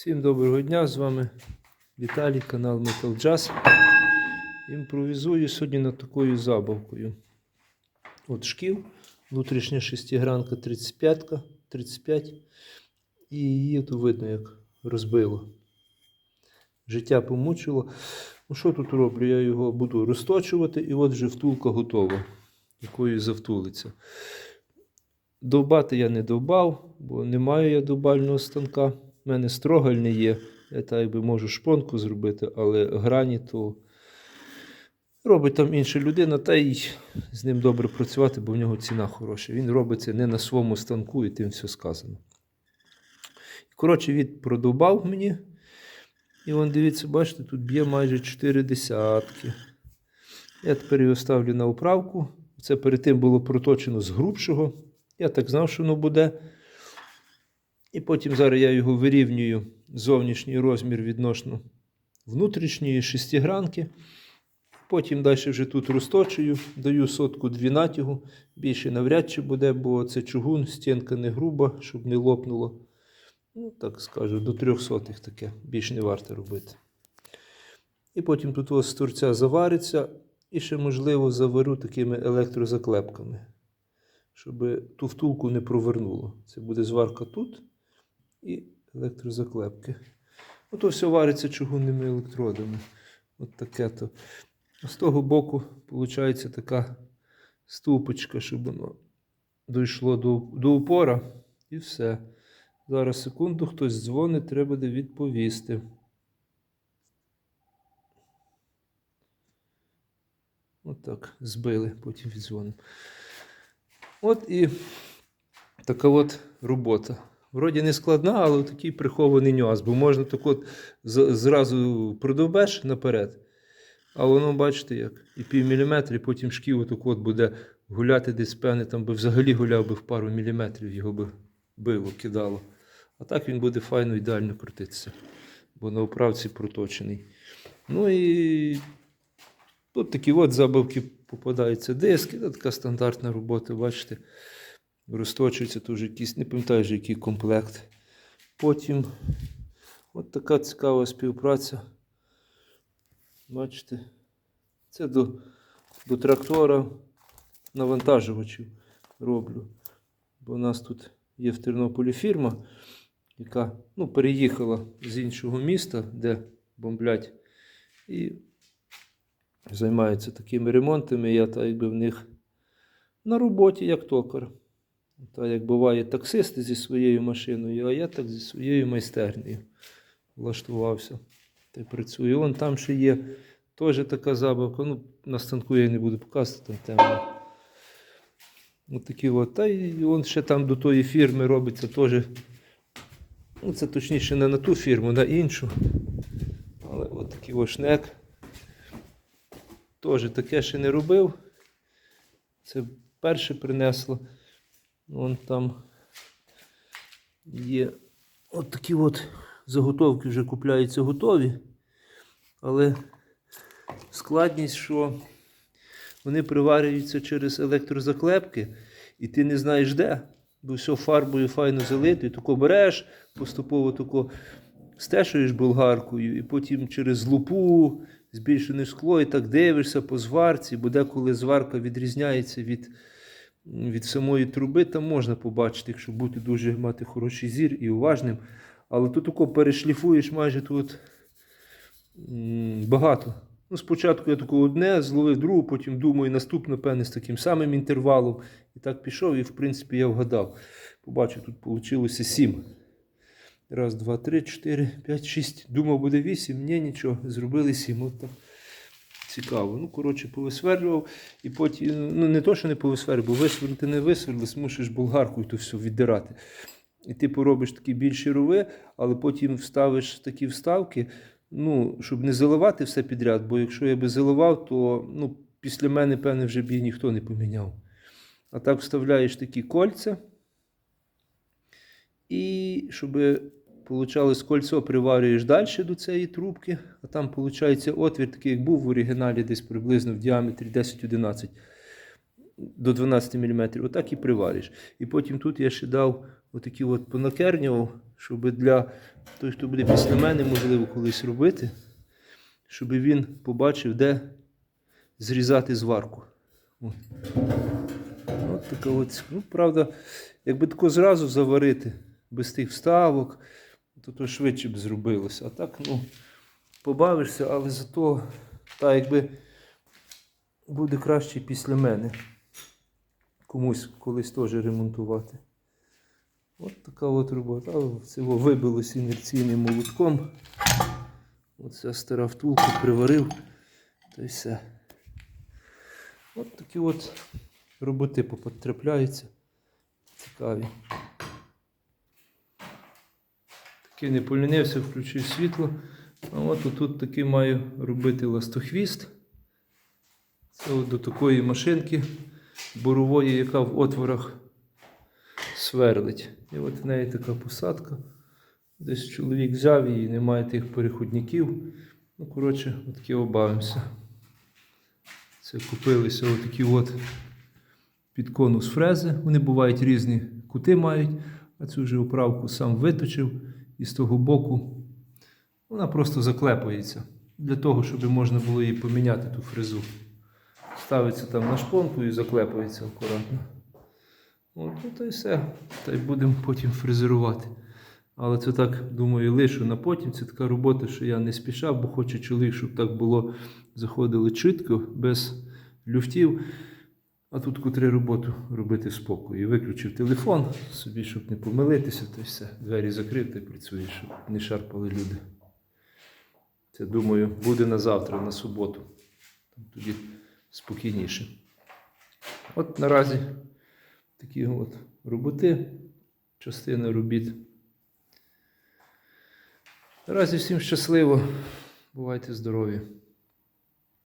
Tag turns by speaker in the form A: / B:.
A: Всім доброго дня, з вами Віталій, канал Metal Jazz. Імпровізую сьогодні над такою забавкою. От шкіл, внутрішня шестигранка 35, 35. І її тут видно, як розбило. Життя помучило. Ну, що тут роблю? Я його буду розточувати, і от вже втулка готова, якою завтулиться. Довбати я не довбав, бо не маю я довбального станка. У мене строгальний є. Я так би можу шпонку зробити, але грані то робить там інша людина, та й з ним добре працювати, бо в нього ціна хороша. Він робиться не на своєму станку, і тим все сказано. Коротше, він продовбав мені. І вон, дивіться, бачите, тут б'є майже 4 десятки. Я тепер його ставлю на управку. Це перед тим було проточено з грубшого. Я так знав, що воно буде. І потім зараз я його вирівнюю зовнішній розмір відносно внутрішньої шестигранки. Потім далі вже тут розточую, даю сотку дві натягу. Більше навряд чи буде, бо це чугун, стінка не груба, щоб не лопнуло. Ну, так скажу, до трьох сотих таке. Більш не варто робити. І потім тут ось торця завариться. І ще, можливо, заварю такими електрозаклепками, щоб ту втулку не провернуло. Це буде зварка тут і електрозаклепки. Ото все вариться чугунними електродами. От таке то. З того боку, виходить, така ступочка, щоб воно дійшло до, до упора. І все. Зараз секунду, хтось дзвонить, треба буде відповісти. От так, збили, потім віддзвонимо. От і така от робота. Вроді не складна, але такий прихований нюанс, бо можна так от зразу продовбеш наперед. А воно, бачите, як і пів міліметра, і потім шків отак от буде гуляти десь певне, там би взагалі гуляв би в пару міліметрів, його би било, кидало. А так він буде файно ідеально крутитися, бо на управці проточений. Ну і тут такі от забавки попадаються. Диски, це така стандартна робота, бачите. Розточується тут якийсь, не пам'ятаю, вже який комплект. Потім от така цікава співпраця. Бачите, це до, до трактора навантажувачів роблю. Бо у нас тут є в Тернополі фірма, яка ну, переїхала з іншого міста, де бомблять, і займаються такими ремонтами. Я так якби в них на роботі як токар. Та як буває таксисти зі своєю машиною, а я так зі своєю майстернею влаштувався та й працюю. Вон там ще є теж така забавка. Ну, на станку я не буду показувати, там темно. От такі от. Та й он ще там до тої фірми робиться теж. Ну, це точніше не на ту фірму, на іншу. Але от такий ось шнек. Теж таке ще не робив. Це перше принесло. Вон там є от такі от заготовки вже купляються готові. Але складність, що вони приварюються через електрозаклепки, і ти не знаєш де, бо все фарбою файно залито, і тако береш, поступово тако стешуєш болгаркою, і потім через лупу, збільшене скло, і так дивишся по зварці, бо деколи зварка відрізняється від, від самої труби, там можна побачити, якщо бути дуже мати хороший зір і уважним. Але тут тако перешліфуєш майже тут багато. Ну, спочатку я тако одне, зловив другу, потім думаю, наступне, певне, з таким самим інтервалом. І так пішов, і в принципі я вгадав. Побачив, тут вийшло сім. Раз, два, три, чотири, п'ять, шість. Думав, буде вісім. Ні, нічого, зробили сім. От так. Цікаво. Ну, коротше, повисверлював. І потім, ну не то, що не повисверлював, бо висверлити не висверлив, мусиш болгаркою то все віддирати. І ти поробиш такі більші рови, але потім вставиш такі вставки, ну, щоб не заливати все підряд, бо якщо я би заливав, то ну, після мене, певне, вже б її ніхто не поміняв. А так вставляєш такі кольця. І щоб получалось кольцо, приварюєш далі до цієї трубки, а там виходить отвір, такий, як був в оригіналі, десь приблизно в діаметрі 10-11 до 12 мм. Отак і привариш. І потім тут я ще дав отакі от понакернював, щоб для той, хто буде після мене, можливо, колись робити, щоб він побачив, де зрізати зварку. От. От така от. Ну, правда, якби тако зразу заварити, без тих вставок, то, то швидше б зробилося. А так, ну, побавишся, але зато та якби буде краще після мене. Комусь колись теж ремонтувати. От така от робота. Цього вибилось інерційним молотком. Оце стара втулка приварив. Та й все. От такі от роботи потрапляються. Цікаві. Таки не полінився, включив світло. А от тут таки маю робити ластохвіст. Це от до такої машинки бурової, яка в отворах сверлить. І от в неї така посадка. Десь чоловік взяв її, немає тих переходників. Ну, коротше, отакі обавимося. Це купилися отакі от під конус фрези. Вони бувають різні кути мають, а цю вже оправку сам виточив і з того боку вона просто заклепується. Для того, щоб можна було її поміняти ту фрезу. Ставиться там на шпонку і заклепується акуратно. От, ну, то й все. Та й будемо потім фрезерувати. Але це так, думаю, лишу на потім. Це така робота, що я не спішав, бо хоче чоловік, щоб так було, заходили чітко, без люфтів. А тут котре роботу робити спокою. І виключив телефон собі, щоб не помилитися, то й все. Двері закрив та працює, щоб не шарпали люди. Це, думаю, буде на завтра, на суботу. Тоді спокійніше. От наразі такі от роботи, частина робіт. Наразі всім щасливо. Бувайте здорові!